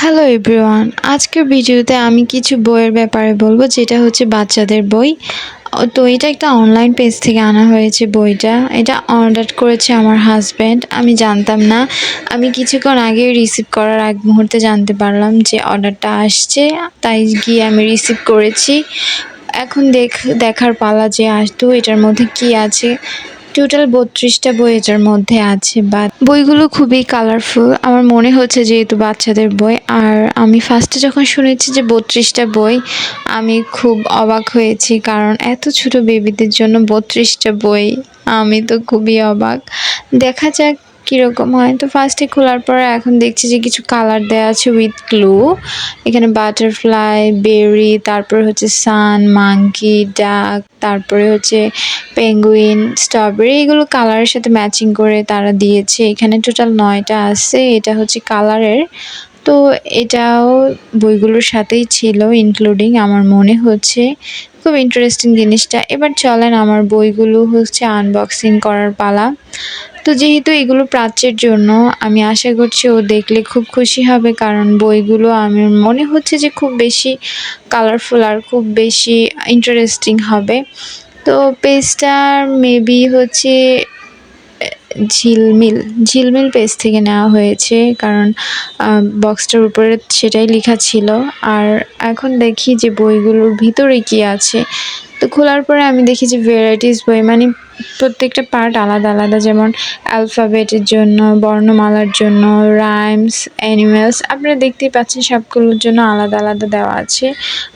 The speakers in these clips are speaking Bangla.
হ্যালো এভরিওয়ান আজকের ভিডিওতে আমি কিছু বইয়ের ব্যাপারে বলব, যেটা হচ্ছে বাচ্চাদের বই। তো এটা একটা অনলাইন পেজ থেকে আনা হয়েছে বইটা। এটা অর্ডার করেছে আমার হাজব্যান্ড আমি জানতাম না। আমি কিছুক্ষণ আগে রিসিভ করার এক মুহূর্তে জানতে পারলাম যে অর্ডারটা আসছে। তাই গিয়ে আমি রিসিভ করেছি। এখন দেখ, দেখার পালা যে আসতো এটার মধ্যে কি আছে? টোটাল বত্রিশটা বই এটার মধ্যে আছে বা বইগুলো খুবই কালারফুল আমার মনে হচ্ছে যেহেতু বাচ্চাদের বই, আর আমি ফার্স্টে যখন শুনেছি যে বত্রিশটা বই, আমি খুব অবাক হয়েছি, কারণ এত ছোট বেবিদের জন্য বত্রিশটা বই, আমি তো খুবই অবাক। দেখা যাক কীরকম হয়? তো ফার্স্টে খোলার পর এখন দেখছি যে কিছু কালার দেওয়া আছে উইথ গ্লু এখানে বাটারফ্লাই বেরি তারপর হচ্ছে সান মাঙ্কি ডাক তারপরে হচ্ছে পেঙ্গুইন স্ট্রবেরি এগুলো কালারের সাথে ম্যাচিং করে তারা দিয়েছে। এখানে টোটাল নয়টা আছে, এটা হচ্ছে কালারের তো এটাও বইগুলোর সাথেই ছিল ইনক্লুডিং আমার মনে হচ্ছে। খুব ইন্টারেস্টিং জিনিসটা। এবার চলেন আমার বইগুলো হচ্ছে আনবক্সিং করার পালা। তো যেহেতু এগুলো প্রাচ্যের জন্য, আমি আশা করছি ও দেখলে খুব খুশি হবে, কারণ বইগুলো আমার মনে হচ্ছে যে খুব বেশি কালারফুল আর খুব বেশি ইন্টারেস্টিং হবে। তো পেজটার মেবি হচ্ছে, ঝিলমিল ঝিলমিল পেজ থেকে নেওয়া হয়েছে, কারণ বক্সটার উপরে সেটাই লেখা ছিল। আর এখন দেখি যে বইগুলোর ভিতরে কি আছে। তো খোলার পরে আমি দেখি যে ভ্যারাইটিস বই মানে প্রত্যেকটা পার্ট আলাদা আলাদা, যেমন অ্যালফাবেটের জন্য, বর্ণমালার জন্য রাইমস অ্যানিমেলস আপনারা দেখতেই পাচ্ছেন সবগুলোর জন্য আলাদা আলাদা দেওয়া আছে।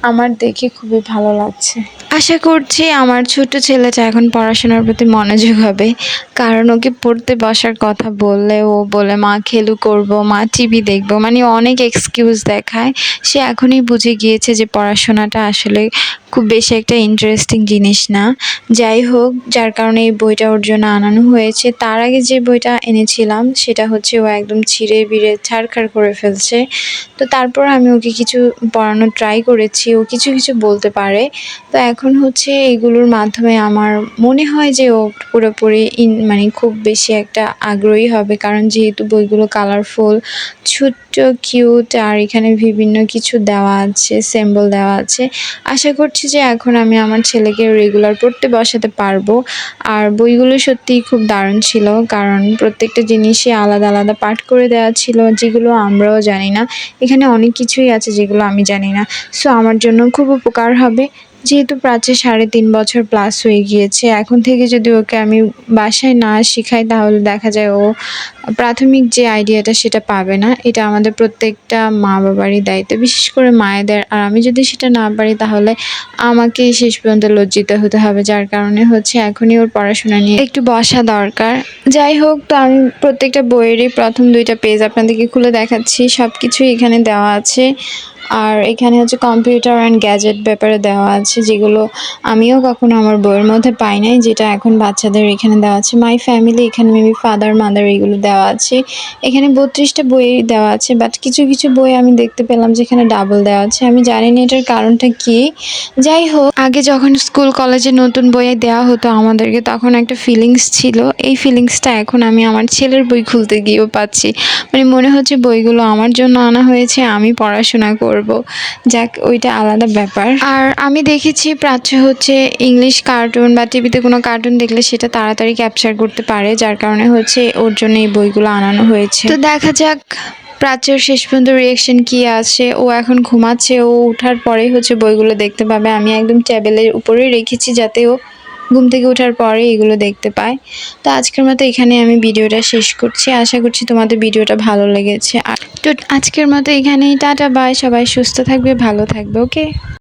আমার দেখে খুবই ভালো লাগছে। আশা করছি আমার ছোট ছেলেটা এখন পড়াশোনার প্রতি মনোযোগ হবে, কারণ ওকে পড়তে বসার কথা বললে ও বলে, মা, খেলু করব, মা টিভি দেখব। মানে অনেক এক্সকিউজ দেখায়। সে এখনই বুঝে গিয়েছে যে পড়াশোনাটা আসলে খুব বেশি একটা ইন্টারেস্টিং জিনিস না। যাই হোক, যার কারণে এই বইটা ওর জন্য আনানো হয়েছে। তার আগে যে বইটা এনেছিলাম, সেটা হচ্ছে ও একদম ছিঁড়ে বিড়ে ছাড়খাড় করে ফেলছে। তো তারপর আমি ওকে কিছু পড়ানোর ট্রাই করেছি, ও কিছু কিছু বলতে পারে। তো এখন হচ্ছে এগুলোর মাধ্যমে আমার মনে হয় যে ও পুরোপুরি ইন মানে খুব বেশি একটা আগ্রহী হবে। কারণ যেহেতু বইগুলো কালারফুল ছোট্ট কিউট আর এখানে বিভিন্ন কিছু দেওয়া আছে সিম্বল দেওয়া আছে। আশা করছি যে এখন আমি আমার ছেলেকে রেগুলার পড়তে বসাতে পারব। আর বইগুলো সত্যিই খুব দারুণ ছিল, কারণ প্রত্যেকটা জিনিসই আলাদা আলাদা পাঠ করে দেওয়া ছিল, যেগুলো আমরাও জানি না। এখানে অনেক কিছুই আছে যেগুলো আমি জানি না। সো আমার জন্য খুব উপকার হবে। যেহেতু প্রাচ্যে সাড়ে তিন বছর প্লাস হয়ে গিয়েছে, এখন থেকে যদি ওকে আমি বাসায় না শিখাই তাহলে দেখা যায় ও প্রাথমিক যে আইডিয়াটা সেটা পাবে না। এটা আমাদের প্রত্যেকটা মা বাবারই দায়িত্ব, বিশেষ করে মায়েদের। আর আমি যদি সেটা না পারি তাহলে আমাকে শেষ পর্যন্ত লজ্জিত হতে হবে, যার কারণে হচ্ছে এখনই ওর পড়াশোনা নিয়ে একটু বসা দরকার। যাই হোক, তো আমি প্রত্যেকটা বইয়েরই প্রথম দুইটা পেজ আপনাদেরকে খুলে দেখাচ্ছি সব কিছুই এখানে দেওয়া আছে। আর এখানে হচ্ছে কম্পিউটার অ্যান্ড গ্যাজেট ব্যাপারে দেওয়া আছে, যেগুলো আমিও কখনো আমার বইয়ের মধ্যে পাই নাই, যেটা এখন বাচ্চাদের এখানে দেওয়া আছে। মাই ফ্যামিলি এখানে মেবি ফাদার মাদার এগুলো দেওয়া আছে। এখানে বত্রিশটা বই দেওয়া আছে বাট কিছু কিছু বই আমি দেখতে পেলাম যেখানে ডাবল দেওয়া আছে। আমি জানি না এটার কারণটা কি। যাই হোক, আগে যখন স্কুল কলেজে নতুন বই দেওয়া হতো আমাদেরকে, তখন একটা ফিলিংস ছিল। এই ফিলিংসটা এখন আমি আমার ছেলের বই খুলতে গিয়েও পাচ্ছি। মানে মনে হচ্ছে বইগুলো আমার জন্য আনা হয়েছে, আমি পড়াশোনা করব করব। যাক ওইটা আলাদা ব্যাপার। আর আমি দেখেছি প্রাচ্য হচ্ছে ইংলিশ কার্টুন বা টিভিতে কোনো কার্টুন দেখলে সেটা তাড়াতাড়ি ক্যাপচার করতে পারে যার কারণে হচ্ছে ওর জন্য এই বইগুলো আনানো হয়েছে। তো দেখা যাক প্রাচ্যের শেষ পর্যন্ত রিয়েকশন কি আছে ও এখন ঘুমাচ্ছে ও উঠার পরেই হচ্ছে বইগুলো দেখতে পাবে। আমি একদম টেবিলের উপরেই রেখেছি যাতে ও ঘুম থেকে ওঠার পরে এগুলো দেখতে পায়। তো আজকের মতো এখানে আমি ভিডিওটা শেষ করছি। আশা করছি তোমাদের ভিডিওটা ভালো লেগেছে। আর তো আজকের মতো এখানেই টাটা বাই সবাই সুস্থ থাকবে ভালো থাকবে ওকে